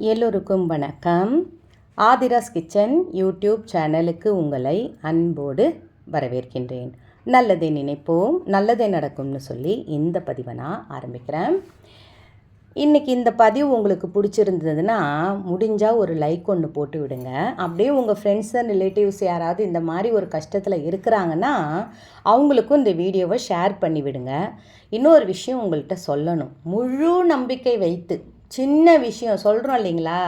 எல்லோருக்கும் வணக்கம். Aadhira's kitchen YouTube சேனலுக்கு உங்களை அன்போடு வரவேற்கின்றேன். நல்லதை நினைப்போம் நல்லதே நடக்கும்னு சொல்லி இந்த பதிவை நான் ஆரம்பிக்கிறேன். இன்றைக்கி இந்த பதிவு உங்களுக்கு பிடிச்சிருந்ததுன்னா முடிஞ்சால் ஒரு லைக் ஒன்று போட்டு விடுங்க. அப்படியே உங்கள் ஃப்ரெண்ட்ஸ் அண்ட் ரிலேட்டிவ்ஸ் யாராவது இந்த மாதிரி ஒரு கஷ்டத்தில் இருக்கிறாங்கன்னா அவங்களுக்கும் இந்த வீடியோவை ஷேர் பண்ணி விடுங்க. இன்னொரு விஷயம் உங்கள்கிட்ட சொல்லணும். முழு நம்பிக்கை வைத்து சின்ன விஷயம் சொல்கிறோம் இல்லைங்களா?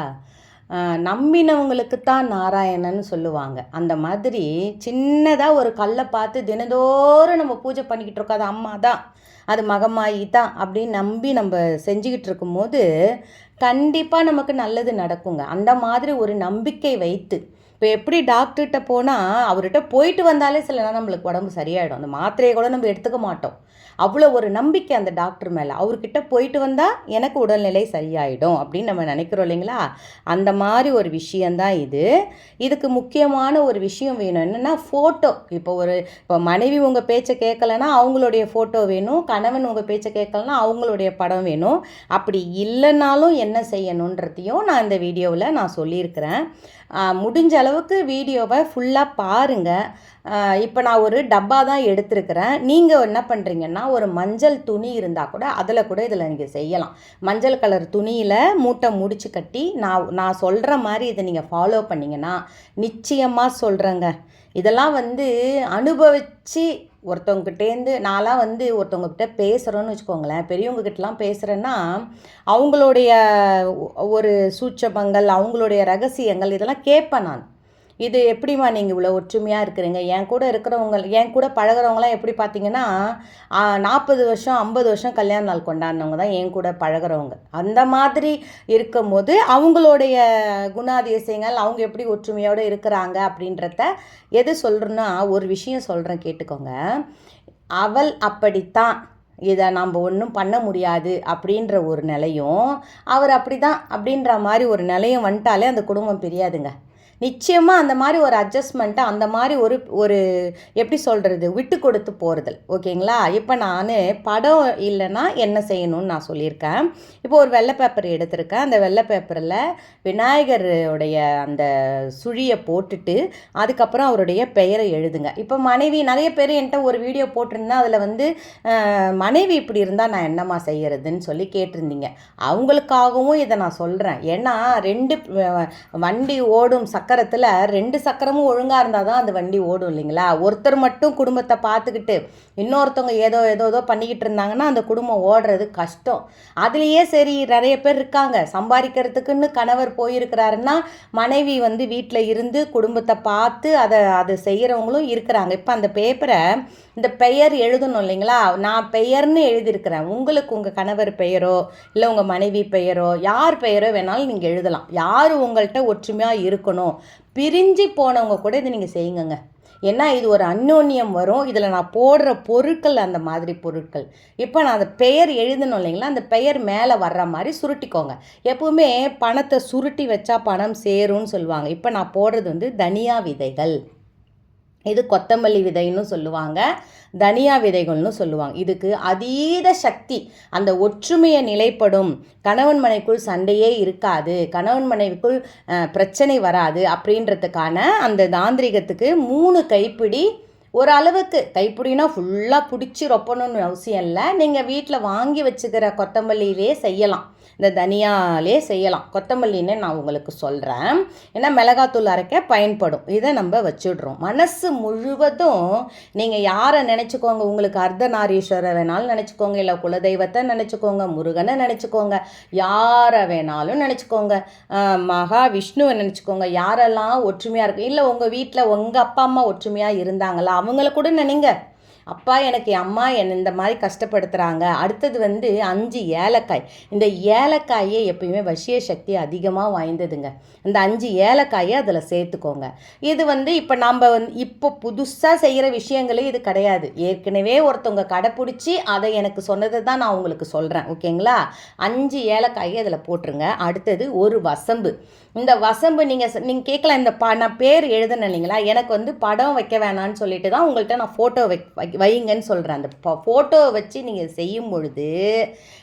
நம்பினவங்களுக்கு தான் நாராயணன்னு சொல்லுவாங்க. அந்த மாதிரி சின்னதாக ஒரு கல்லை பார்த்து தினந்தோறும் நம்ம பூஜை பண்ணிக்கிட்டு இருக்கோம். அது அம்மா தான் அது மகமாயி தான் அப்படின்னு நம்பி நம்ம செஞ்சுக்கிட்டு இருக்கும்போது கண்டிப்பாக நமக்கு நல்லது நடக்குங்க. அந்த மாதிரி ஒரு நம்பிக்கை வைத்து இப்போ எப்படி டாக்டர்கிட்ட போனால் அவர்கிட்ட போயிட்டு வந்தாலே சில நேரம் நம்மளுக்கு உடம்பு சரியாயிடும். அந்த மாத்திரையை கூட நம்ம எடுத்துக்க மாட்டோம். அவ்வளோ ஒரு நம்பிக்கை அந்த டாக்டர் மேலே. அவர்கிட்ட போயிட்டு வந்தால் எனக்கு உடல்நிலை சரியாயிடும் அப்படின்னு நம்ம நினைக்கிறோம் இல்லைங்களா? அந்த மாதிரி ஒரு விஷயந்தான் இது. இதுக்கு முக்கியமான ஒரு விஷயம் வேணும். என்னென்னா ஃபோட்டோ இப்போ ஒரு இப்போ மனைவி உங்கள் பேச்சை கேட்கலன்னா அவங்களுடைய ஃபோட்டோ வேணும். கணவன் உங்கள் பேச்சை கேட்கலன்னா அவங்களுடைய படம் வேணும். அப்படி இல்லைனாலும் என்ன செய்யணுன்றதையும் நான் இந்த வீடியோவில் நான் சொல்லியிருக்கிறேன். முடிஞ்ச அளவுக்கு வீடியோவை ஃபுல்லாக பாருங்கள் இப்போ நான் ஒரு டப்பா தான் எடுத்திருக்கிறேன். நீங்கள் என்ன பண்ணுறீங்கன்னா ஒரு மஞ்சள் துணி இருந்தால் கூட அதில் கூட இதில் நீங்கள் செய்யலாம். மஞ்சள் கலர் துணியில் மூட்டை முடிச்சு கட்டி நான் நான் சொல்கிற மாதிரி இதை நீங்கள் ஃபாலோ பண்ணிங்கன்னா நிச்சயமாக சொல்கிறேங்க இதெல்லாம் வந்து அனுபவித்து ஒருத்தவங்ககிட்டேருந்து நான்லாம் வந்து ஒருத்தவங்ககிட்ட பேசுகிறோன்னு வச்சுக்கோங்களேன். பெரியவங்ககிட்டலாம் பேசுகிறேன்னா அவங்களுடைய ஒரு சூட்சபங்கள் அவங்களுடைய ரகசியங்கள் இதெல்லாம் கேட்பேன் நான். இது எப்படிம்மா நீங்கள் இவ்வளோ ஒற்றுமையாக இருக்கிறீங்க? என் கூட இருக்கிறவங்க என் கூட பழகுறவங்களாம் எப்படி பார்த்தீங்கன்னா நாற்பது வருஷம் ஐம்பது வருஷம் கல்யாண நாள் கொண்டாடினவங்க தான் என் கூட பழகுறவங்க. அந்த மாதிரி இருக்கும்போது அவங்களுடைய குணாதிசயங்கள் அவங்க எப்படி ஒற்றுமையோடு இருக்கிறாங்க அப்படின்றத எது சொல்கிறேன்னா ஒரு விஷயம் சொல்கிறேன் கேட்டுக்கோங்க. அவள் அப்படித்தான். இதை நம்ம ஒன்றும் பண்ண முடியாது அப்படின்ற ஒரு நிலையும். அவர் அப்படி தான் அப்படின்ற மாதிரி ஒரு நிலையும் வந்துட்டாலே அந்த குடும்பம் பிரியாதுங்க. நிச்சயமாக அந்த மாதிரி ஒரு அட்ஜஸ்ட்மெண்ட்டை அந்த மாதிரி ஒரு ஒரு எப்படி சொல்கிறது விட்டு கொடுத்து போகிறதல் ஓகேங்களா? இப்போ நான் படம் இல்லைன்னா என்ன செய்யணும்னு நான் சொல்லியிருக்கேன். இப்போ ஒரு வெள்ளை பேப்பர் எடுத்திருக்கேன். அந்த வெள்ளை பேப்பரில் விநாயகருடைய அந்த சுழியை போட்டுட்டு அதுக்கப்புறம் அவருடைய பெயரை எழுதுங்க. இப்போ மனைவி நிறைய பேர் என்கிட்ட ஒரு வீடியோ போட்டிருந்தேன் அதில் வந்து மனைவி இப்படி இருந்தால் நான் என்னம்மா செய்கிறதுன்னு சொல்லி கேட்டிருந்தீங்க. அவங்களுக்காகவும் இதை நான் சொல்கிறேன் ஏன்னா ரெண்டு வண்டி ஓடும் சக்கரத்தில் ரெண்டு சக்கரமும் ஒழுங்காக இருந்தால் தான் அந்த வண்டி ஓடும் இல்லைங்களா? ஒருத்தர் மட்டும் குடும்பத்தை பார்த்துக்கிட்டு இன்னொருத்தவங்க ஏதோ ஏதோ ஏதோ பண்ணிக்கிட்டு இருந்தாங்கன்னா அந்த குடும்பம் ஓடுறது கஷ்டம். அதுலேயே சரி நிறைய பேர் இருக்காங்க. சம்பாதிக்கிறதுக்குன்னு கணவர் போயிருக்கிறாருன்னா மனைவி வந்து வீட்டில் இருந்து குடும்பத்தை பார்த்து அதை அதை செய்கிறவங்களும் இருக்கிறாங்க. இப்போ அந்த பேப்பரை இந்த பெயர் எழுதணும் இல்லைங்களா? நான் பெயர்னு எழுதியிருக்கிறேன். உங்களுக்கு உங்கள் கணவர் பெயரோ இல்லை உங்கள் மனைவி பெயரோ யார் பெயரோ வேணாலும் நீங்கள் எழுதலாம். யார் உங்கள்கிட்ட ஒற்றுமையாக இருக்கணும்? பிரிஞ்சு போனவங்க கூட இதை நீங்கள் செய்யுங்கங்க. ஏன்னா இது ஒரு அந்யோன்யம் வரும். இதில் நான் போடுற பொருட்கள் அந்த மாதிரி பொருட்கள். இப்போ நான் அந்த பெயர் எழுதணும் இல்லைங்களா? அந்த பெயர் மேலே வர்ற மாதிரி சுருட்டிக்கோங்க. எப்பவுமே பணத்தை சுருட்டி வச்சா பணம் சேரும்னு சொல்லுவாங்க. இப்போ நான் போடுறது வந்து தனியா விதைகள். இது கொத்தமல்லி விதைன்னு சொல்லுவாங்க தனியா விதைகள்னு சொல்லுவாங்க. இதுக்கு அதீத சக்தி அந்த ஒற்றுமையை நிலைப்படும். கணவன் மனைக்குள் சண்டையே இருக்காது கணவன் மனைவிக்குள் பிரச்சனை வராது அப்படின்றதுக்கான அந்த தாந்திரிகத்துக்கு மூணு கைப்பிடி ஒரு அளவுக்கு. கைப்பிடினா ஃபுல்லாக பிடிச்சி ரொப்பணும்னு அவசியம் இல்லை. நீங்கள் வீட்டில் வாங்கி வச்சுக்கிற கொத்தமல்லியிலே செய்யலாம். இந்த தனியாலே செய்யலாம். கொத்தமல்லின்னு நான் உங்களுக்கு சொல்கிறேன் ஏன்னா மிளகாத்தூள் அரைக்க பயன்படும். இதை நம்ம வச்சுடுறோம். மனசு முழுவதும் நீங்கள் யாரை நினச்சிக்கோங்க உங்களுக்கு அர்த்தநாரீஸ்வரர் வேணாலும் நினச்சிக்கோங்க இல்லை குலதெய்வத்தை நினச்சிக்கோங்க முருகனை நினச்சிக்கோங்க யாரை வேணாலும் நினச்சிக்கோங்க மகா விஷ்ணுவை நினச்சிக்கோங்க யாரெல்லாம் ஒற்றுமையாக இருக்கு இல்லை உங்கள் வீட்டில் உங்கள் அப்பா அம்மா ஒற்றுமையாக இருந்தாங்களா அவங்கள கூட நினைங்க. அப்பா எனக்கு என் அம்மா என்னை இந்த மாதிரி கஷ்டப்படுத்துகிறாங்க அடுத்தது வந்து அஞ்சு ஏலக்காய். இந்த ஏலக்காயே எப்பயுமே வசிய சக்தி அதிகமாக வாய்ந்ததுங்க. இந்த அஞ்சு ஏலக்காயை அதில் சேர்த்துக்கோங்க. இது வந்து இப்போ நம்ம வந்து இப்போ புதுசாக செய்கிற விஷயங்களே இது கிடையாது. ஏற்கனவே ஒருத்தவங்க கடைப்பிடிச்சி அதை எனக்கு சொன்னதை தான் நான் உங்களுக்கு சொல்கிறேன் ஓகேங்களா? அஞ்சு ஏலக்காயை அதில் போட்டுருங்க. அடுத்தது ஒரு வசம்பு. இந்த வசம்பு நீங்கள் நீங்கள் கேட்கலாம் இந்த ப நான் பேர் எழுதுனேன் இல்லைங்களா? எனக்கு வந்து படம் வைக்க வேணான்னு சொல்லிட்டு தான் உங்கள்கிட்ட நான் ஃபோட்டோ வை வையுங்கன்னு சொல்கிறேன் அந்த ஃபோட்டோவை வச்சு நீங்கள் செய்யும் பொழுது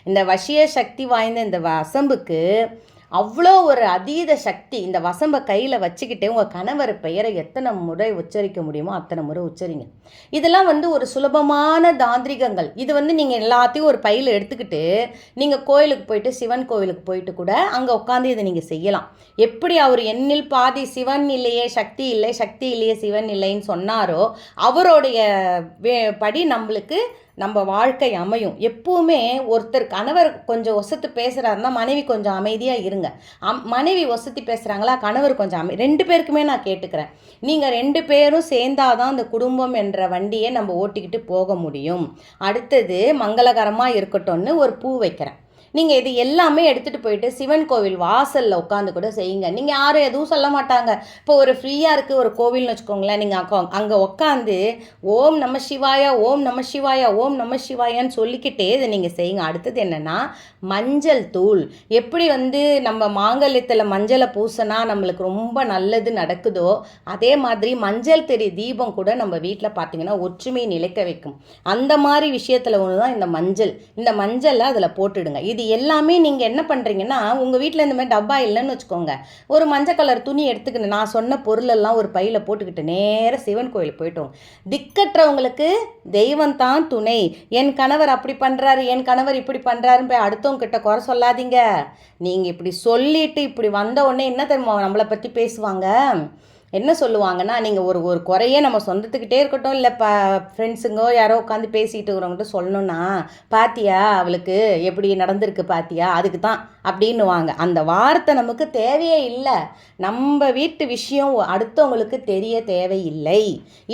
இந்த வசிய சக்தி வாய்ந்த இந்த வசம்புக்கு அவ்வளோ ஒரு அதீத சக்தி இந்த வசம்ப கையில் வச்சுக்கிட்டே உங்கள் கணவர் பெயரை எத்தனை முறை உச்சரிக்க முடியுமோ அத்தனை முறை உச்சரிங்க. இதெல்லாம் வந்து ஒரு சுலபமான தாந்திரிகங்கள். இது வந்து நீங்கள் எல்லாத்தையும் ஒரு பையில் எடுத்துக்கிட்டு நீங்கள் கோயிலுக்கு போயிட்டு சிவன் கோவிலுக்கு போயிட்டு கூட அங்கே உட்காந்து இதை நீங்கள் செய்யலாம். எப்படி அவர் என்னில் பாதி சிவன் இல்லையே சக்தி இல்லை சக்தி இல்லையே சிவன் இல்லைன்னு சொன்னாரோ அவருடைய படி நம்மளுக்கு நம்ம வாழ்க்கை அமையும். எப்பவுமே ஒருத்தர் கணவர் கொஞ்சம் ஒசத்து பேசுகிறாருன்னா மனைவி கொஞ்சம் அமைதியாக இருங்க. அம் மனைவி ஒசத்தி பேசுகிறாங்களா கணவர் கொஞ்சம் அமை ரெண்டு பேருக்குமே நான் கேட்டுக்கிறேன். நீங்கள் ரெண்டு பேரும் சேர்ந்தாதான் அந்த குடும்பம் என்ற வண்டியை நம்ம ஓட்டிக்கிட்டு போக முடியும். அடுத்தது மங்களகரமாக இருக்கட்டும்னு ஒரு பூ வைக்கிறேன். நீங்கள் இது எல்லாமே எடுத்துகிட்டு போயிட்டு சிவன் கோவில் வாசலில் உட்காந்து கூட செய்யுங்க. நீங்கள் யாரும் எதுவும் சொல்ல மாட்டாங்க. இப்போ ஒரு ஃப்ரீயாக இருக்குது ஒரு கோவில்னு வச்சுக்கோங்களேன் நீங்கள் அக்கோ அங்கே உட்காந்து ஓம் நம சிவாயா ஓம் நம சிவாயா ஓம் நம சிவாயான்னு சொல்லிக்கிட்டே இதை நீங்கள் செய்யுங்க. அடுத்தது என்னென்னா மஞ்சள் தூள். எப்படி வந்து நம்ம மாங்கல்யத்தில் மஞ்சளை பூசினா நம்மளுக்கு ரொம்ப நல்லது நடக்குதோ அதே மாதிரி மஞ்சள் தெரி தீபம் கூட நம்ம வீட்டில் பார்த்தீங்கன்னா ஒற்றுமையை நிலைக்க வைக்கும். அந்த மாதிரி விஷயத்தில் ஒன்று தான் இந்த மஞ்சள். இந்த மஞ்சளை அதில் போட்டுடுங்க. இது எல்லாமே நீங்கள் என்ன பண்ணுறீங்கன்னா உங்கள் வீட்டில் இந்த மாதிரி டப்பா இல்லைன்னு வச்சுக்கோங்க. ஒரு மஞ்சள் கலர் துணி எடுத்துக்கிட்டு நான் சொன்ன பொருளெல்லாம் ஒரு பையில் போட்டுக்கிட்டு நேராக சிவன் கோயில் போயிட்டோம். திக்கற்றவங்களுக்கு தெய்வம் தான் துணை. என் கணவர் அப்படி பண்ணுறாரு என் கணவர் இப்படி பண்ணுறாருன்னு போய் அடுத்தவங்க கிட்ட குறை சொல்லாதீங்க. நீங்கள் இப்படி சொல்லிட்டு இப்படி வந்த உடனே என்ன தெரியுமா நம்மளை பற்றி பேசுவாங்க? என்ன சொல்லுவாங்கன்னா நீங்கள் ஒரு ஒரு குறையே நம்ம சொந்தத்துக்கிட்டே இருக்கட்டும் இல்லை ப ஃப்ரெண்ட்ஸுங்கோ யாரோ உட்காந்து பேசிகிட்டு இருக்கிறவங்ககிட்ட சொல்லணும்னா பாத்தியா அவளுக்கு எப்படி நடந்திருக்கு பாத்தியா அதுக்கு தான் அப்படின்னுவாங்க. அந்த வார்த்தை நமக்கு தேவையே இல்லை. நம்ம வீட்டு விஷயம் அடுத்தவங்களுக்கு தெரிய தேவையில்லை.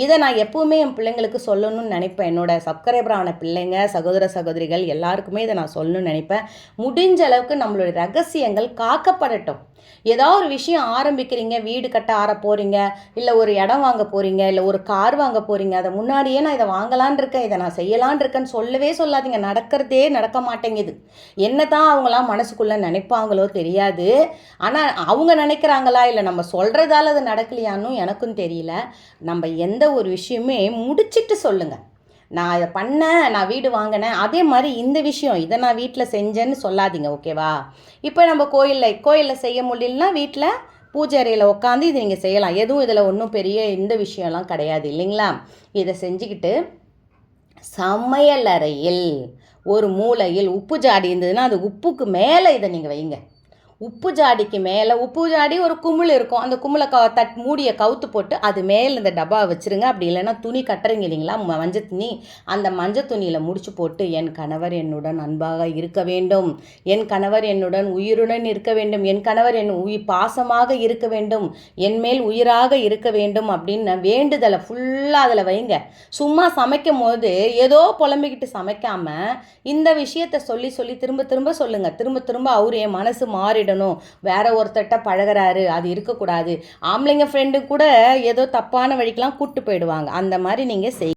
இதை நான் எப்போவுமே என் பிள்ளைங்களுக்கு சொல்லணும்னு நினைப்பேன். என்னோட சப்ஸ்கிரைபரான பிள்ளைங்க சகோதர சகோதரிகள் எல்லாருக்குமே இதை நான் சொல்லணும்னு நினைப்பேன். முடிஞ்ச அளவுக்கு நம்மளுடைய ரகசியங்கள் காக்கப்படட்டும். ஏதோ ஒரு விஷயம் ஆரம்பிக்கிறீங்க வீடு கட்ட ஆர போகிறீங்க இல்லை ஒரு இடம் வாங்க போகிறீங்க இல்லை ஒரு கார் வாங்க போகிறீங்க அதை முன்னாடியே நான் இதை வாங்கலான் இருக்கேன் இதை நான் செய்யலான் இருக்கேன்னு சொல்லவே சொல்லாதீங்க. நடக்கிறதே நடக்க மாட்டேங்குது. என்ன தான் அவங்களாம் மனசுக்குள்ளே நினைப்பாங்களோ தெரியாது. ஆனால் அவங்க நினைக்கிறாங்களா இல்லை நம்ம சொல்கிறதால அது நடக்கலையான்னு எனக்கும் தெரியல. நம்ம எந்த ஒரு விஷயமே முடிச்சிட்டு சொல்லுங்கள் நான் இதை பண்ணேன் நான் வீடு வாங்கினேன். அதே மாதிரி இந்த விஷயம் இதை நான் வீட்டில் செஞ்சேன்னு சொல்லாதீங்க ஓகேவா? இப்போ நம்ம கோயிலில் கோயிலில் செய்ய முடியலன்னா வீட்டில் பூஜை அறையில் உட்காந்து இது நீங்கள் செய்யலாம். எதுவும் இதில் ஒன்றும் பெரிய இந்த விஷயம்லாம் கிடையாது இல்லைங்களா? இதை செஞ்சுக்கிட்டு சமையல் அறையில் ஒரு மூலையில் உப்பு ஜாடி இருந்ததுன்னா அது உப்புக்கு மேலே இதை நீங்கள் வைங்க. உப்பு ஜாடிக்கு மேலே உப்பு ஜாடி ஒரு குமிழ் இருக்கும். அந்த குமிழை க தட் மூடியை கவுத்து போட்டு அது மேலே இந்த டப்பா வச்சுருங்க. அப்படி இல்லைன்னா துணி கட்டுறீங்க இல்லைங்களா? மஞ்ச மஞ்சள் துணி. அந்த மஞ்சள் துணியில் முடிச்சு போட்டு என் கணவர் என்னுடன் அன்பாக இருக்க வேண்டும். என் கணவர் என்னுடன் உயிருடன் இருக்க வேண்டும். என் கணவர் என் உயிர் பாசமாக இருக்க வேண்டும். என் மேல் உயிராக இருக்க வேண்டும் அப்படின்னு வேண்டுதலை ஃபுல்லாக அதில் வைங்க. சும்மா சமைக்கும் போது ஏதோ புலம்பிக்கிட்டு சமைக்காமல் இந்த விஷயத்த சொல்லி சொல்லி திரும்ப திரும்ப சொல்லுங்கள் திரும்ப திரும்ப அவர் என் மனசு மாறிடணும் வேற ஒருத்தட்ட பழகுறாரு. அது இருக்கக்கூடாது. ஆம்பளைங்க ஃப்ரெண்டு கூட ஏதோ தப்பான வழிக்கெலாம் கூப்பிட்டு போயிடுவாங்க. அந்த மாதிரி நீங்கள் செய்